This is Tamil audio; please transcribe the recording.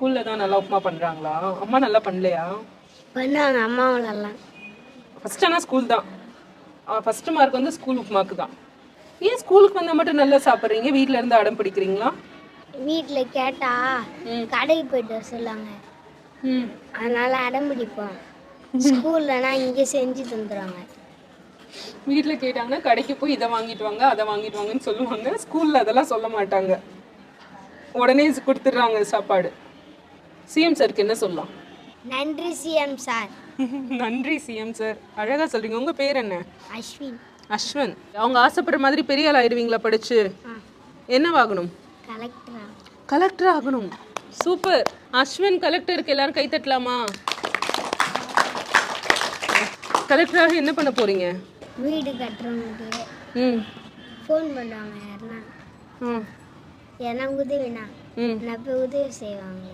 ஸ்கூல்ல தான் நல்லா உப்புமா பண்றாங்களா? அம்மா நல்லா பண்ணலையா? பண்ணாங்க அம்மாவளெல்லாம் ஃபர்ஸ்ட் ஆனால் ஸ்கூல் தான். ஃபர்ஸ்ட் மார்க் வந்து ஸ்கூல் உப்புமாக்கு தான். ஏன் ஸ்கூலுக்கு வந்தால் மட்டும் நல்லா சாப்பிட்றீங்க? வீட்ல இருந்து அடம் பிடிக்கிறீங்களா? வீட்டில் கேட்டா கடைக்கு போயிட்டு வர சொல்லுவாங்க. ம். அதனால அடம் பிடிப்போம். ஸ்கூல்லனா இங்கே செஞ்சு தந்துடுவாங்க வீட்டில் கேட்டாங்கன்னா கடைக்கு போய் இதை வாங்கிட்டு வாங்க அதை வாங்கிட்டு வாங்கன்னு சொல்லுவாங்க. ஸ்கூலில் அதெல்லாம் சொல்ல மாட்டாங்க. உடனே கொடுத்துட்றாங்க சாப்பாடு. சிஎம் சாருக்கு என்ன சொல்லலாம்? நன்றி சிஎம் சார். நன்றி சிஎம் சார். அழகாக சொல்கிறீங்க உங்கள் பேர் என்ன? அஸ்வின். அஸ்வன். அவங்க ஆசைப்படுற மாதிரி பெரிய ஆள் ஆயிடுவீங்களா படிச்சு? என்னவாகணும் கலெக்டரா. கலெக்டர் ஆகணும். சூப்பர். அஸ்வின் கலெக்டருக்கு எல்லாரும் கை தட்டலாமா? கலெக்டராக என்ன பண்ண போறீங்க? வீடு கட்டுறவங்களுக்கு ம். ஃபோன் பண்ணுவாங்க யாருன்னா. ம் ஏன்னா உதவினா. ம். நான் போய் உதவி செய்வாங்க.